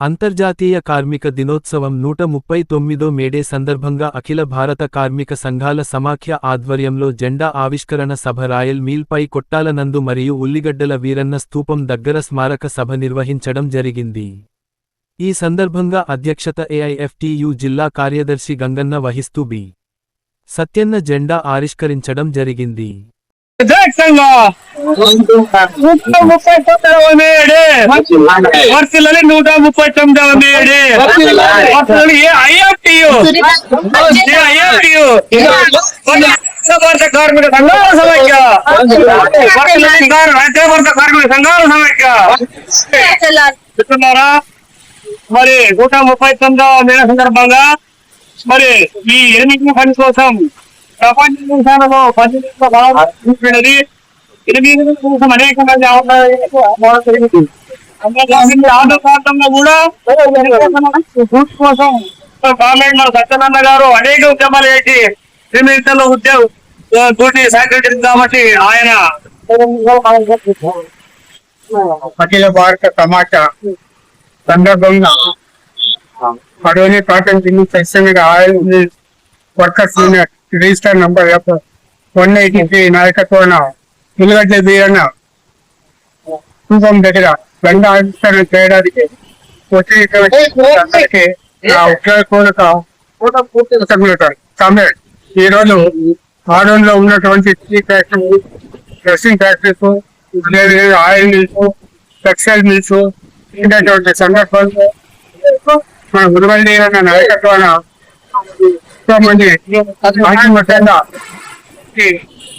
అంతర్జాతీయ కార్మిక దినోత్సవం నూట ముప్పై తొమ్మిదో మేడే సందర్భంగా అఖిల భారత కార్మిక సంఘాల సమాఖ్య ఆధ్వర్యంలో జెండా ఆవిష్కరణ సభ రాయల్ మీల్పై కొట్టాలనందు మరియు ఉల్లిగడ్డల వీరన్న స్థూపం దగ్గర స్మారక సభ నిర్వహించడం జరిగింది. ఈ సందర్భంగా అధ్యక్షత ఏఐఎఫ్టియు జిల్లా కార్యదర్శి గంగన్న వహిస్తూ బి. సత్యన్న జెండా ఆవిష్కరించడం జరిగింది. ముప్పై తొమ్మిది మేడే. నూట ముప్పై తొమ్మిది మేడే. ఏ ఐఎఫ్టియు ఐఎఫ్టియు భారత కార్మిక సంఘాల సమైక్య. వర్తిల్లని భారత కార్మిక సంఘాల సమైక్య. చెప్తున్నారా మరి నూట ముప్పై తొమ్మిదవ మేడ సందర్భంగా మరి ఈ ఎన్నికల పని కోసం ప్రపంచ దేశాలలో పనిచేస్తున్నది ఎనిమిది కోసం అనేక మంది అవకాశాలు ఆంధ్ర ప్రాంతంలో కూడా భూమి కోసం పార్లమెంట్ సత్యనారాయణ గారు అనేక ఉద్యమాలు చేసి ఎనిమిదిలో ఉద్యోగ డ్యూటీ సెక్రటరీ కాబట్టి ఆయన అఖిల భారత సమాచార సందర్భంగా అడవి cotton జిల్లు section oil workers unit register number one eighty three నాయకత్వాన Ulligadda Veeranna రూపం దగ్గర దండ ఆవిష్కరణ చేయడానికి ఉద్యోగపూర్వక ఈ రోజు ఆడంలో ఉన్నటువంటి tea factory dressing factories oil mills textile mills ఉండేటువంటి సందర్భంలో మన గురువల్లి అన్న నాయకత్వాన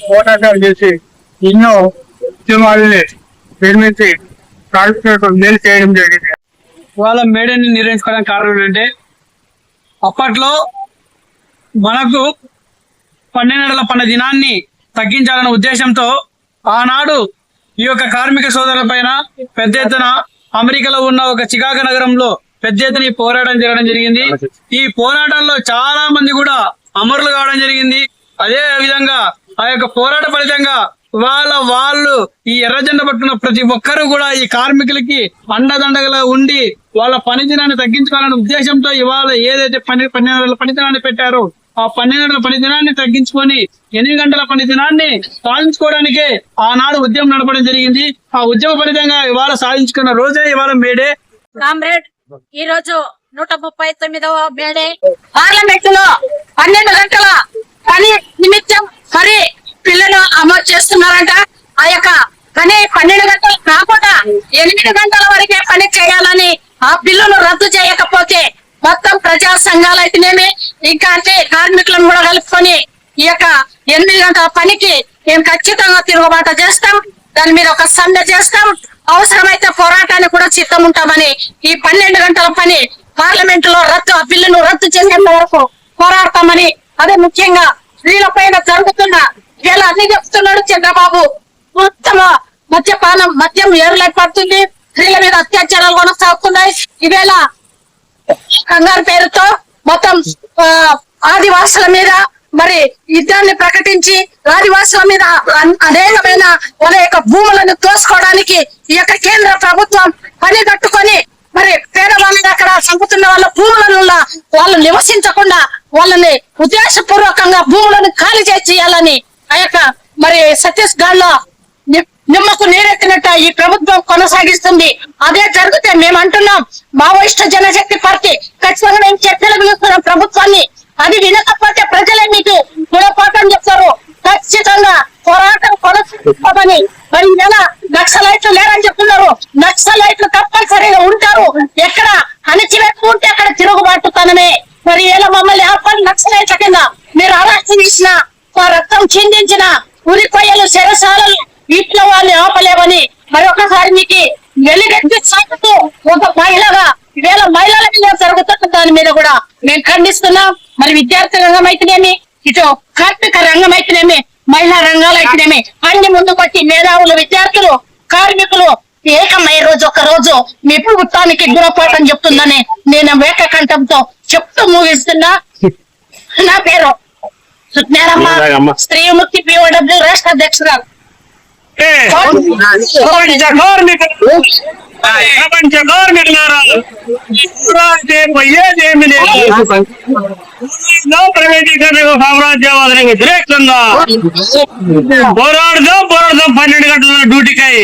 పోరాటాలు చేసి ఎన్నో ఉద్యమాలని నిర్మించి కార్మికులకు మేలు చేయడం జరిగింది. వాళ్ళ మేడని నిర్వహించుకోవడానికి కారణం ఏంటంటే అప్పట్లో మనకు పన్నెండేళ్ళ పన్న దినాన్ని తగ్గించాలన్న ఉద్దేశంతో ఆనాడు ఈ యొక్క కార్మిక సోదరుల పైన పెద్ద ఎత్తున అమెరికాలో ఉన్న ఒక చికాగో నగరంలో పెద్ద ఎత్తున ఈ పోరాటం జరగడం జరిగింది. ఈ పోరాటంలో చాలా మంది కూడా అమరులు కావడం జరిగింది. అదే విధంగా ఆ యొక్క పోరాట ఫలితంగా వాళ్ళ వాళ్ళు ఈ ఎర్రజెండ పట్టుకున్న ప్రతి ఒక్కరూ కూడా ఈ కార్మికులకి అండదండగా ఉండి వాళ్ళ పనిదినాన్ని తగ్గించుకోవాలనే ఉద్దేశంతో ఇవాళ ఏదైతే పని పన్నెండు గంటల పనిదినాన్ని పెట్టారో ఆ పన్నెండు గంటల పనిదినాన్ని తగ్గించుకొని ఎనిమిది గంటల పనిదినాన్ని సాధించుకోవడానికే ఆనాడు ఉద్యమం నడపడం జరిగింది. ఆ ఉద్యమ ఫలితంగా ఇవాళ సాధించుకున్న రోజే ఇవాళ మేడే కామ్రేడ్ ఈ రోజు నూట ముప్పై తొమ్మిదవ మేడే పార్లమెంట్లో పన్నెండు గంటల పని నిమిత్తం మరి పిల్లలు అమలు చేస్తున్నారంట. ఆ యొక్క పని పన్నెండు గంటలు కాకుండా ఎనిమిది గంటల వరకే పని చేయాలని ఆ బిల్లును రద్దు చేయకపోతే మొత్తం ప్రజా సంఘాలు అయితేనేమి? ఇంకా అంటే కార్మికులను కూడా కలుపుకొని ఈ యొక్క ఎనిమిది గంటల పనికి మేము ఖచ్చితంగా తిరుగుబాటు చేస్తాం. దాని మీద ఒక సమ్మె చేస్తాం. అవసరమైతే పోరాటానికి కూడా సిద్ధం ఉంటామని ఈ పన్నెండు గంటల పని పార్లమెంట్లో రద్దు ఆ బిల్లును రద్దు చేసేంత వరకు పోరాడతామని అదే ముఖ్యంగా స్త్రీల పైన జరుగుతున్న ఇలా అన్ని చెప్తున్నాడు చంద్రబాబు. మొత్తం మద్యపానం మద్యం ఏరులై పడుతుంది. స్త్రీల మీద అత్యాచారాలు కొనసాగుతున్నాయి. ఇవేళ కంగారు పేరుతో మొత్తం ఆ, ఆదివాసుల మీద మరి యుద్ధాన్ని ప్రకటించి ఆదివాసుల మీద అనేకమైన వాళ్ళ యొక్క భూములను తోసుకోవడానికి ఈ యొక్క కేంద్ర ప్రభుత్వం పని కట్టుకొని మరి పేదవాళ్ళని అక్కడ చంపుతున్న వాళ్ళ భూములను వాళ్ళు నివసించకుండా వాళ్ళని ఉద్దేశపూర్వకంగా భూములను ఖాళీ చేయాలని ఆ యొక్క మరి ఛత్తీస్గఢ్లో నిమ్మకు నీరెత్తినట్టు ఈ ప్రభుత్వం కొనసాగిస్తుంది. అదే జరిగితే మేము అంటున్నాం మావోయిస్టు జనశక్తి పార్టీ ఖచ్చితంగా మేము చర్చలు పిలుస్తున్నాం ప్రభుత్వాన్ని అది వినకపోతే ప్రజలే మీకు గుణపాఠం చెప్తారు. ఖచ్చితంగా పోరాటం కొనసాగిస్తామని మరి నెల నక్సలైట్లు లేరని చెప్తున్నారు. నక్సలైట్లు తప్పనిసరిగా ఉంటారు. ఎక్కడ అణచివేత ఉంటే అక్కడ తిరుగుబాటుతనమే. మరి ఇలా మమ్మల్ని ఆపాలి నక్సలైట్ల కింద మీరు అరెస్ట్ చేసిన మా రక్తం చిందించిన ఉరి కొయ్యలు శరసాలలు వీటిలో వాళ్ళని ఆపలేవని మరొకసారి మీకు వెలిగెత్తి సాగుతూ? ఒక మహిళగా వేల మహిళల మీద జరుగుతున్న దాని మీద కూడా మేము ఖండిస్తున్నాం. మరి విద్యార్థి రంగం అయితేనేమి ఇటు కార్మిక రంగం అయితేనేమి మహిళా రంగాలు అయితేనేమి అన్ని ముందుకొచ్చి మేధావులు విద్యార్థులు కార్మికులు ఏకమై రోజు ఒక రోజు మీ ప్రభుత్వానికి గుణపాఠం చెప్తుందని నేను వేకకంఠంతో చెప్తూ ముగిస్తున్నా. నా పేరు సుజ్ఞానమ్మ. స్త్రీ ముక్తి పిఓడబ్ల్యూ రాష్ట్ర అధ్యక్షురాలు కార్మికులు ప్రపంచ కార్మికులారా పోరాడితే పోయేదేమి లేదు పోరాడుదాం ప్రైవేటీకరణ సామ్రాజ్యవాదానికి వ్యతిరేకంగా పోరాడుదాం పోరాడుదాం పన్నెండు గంటల డ్యూటీకై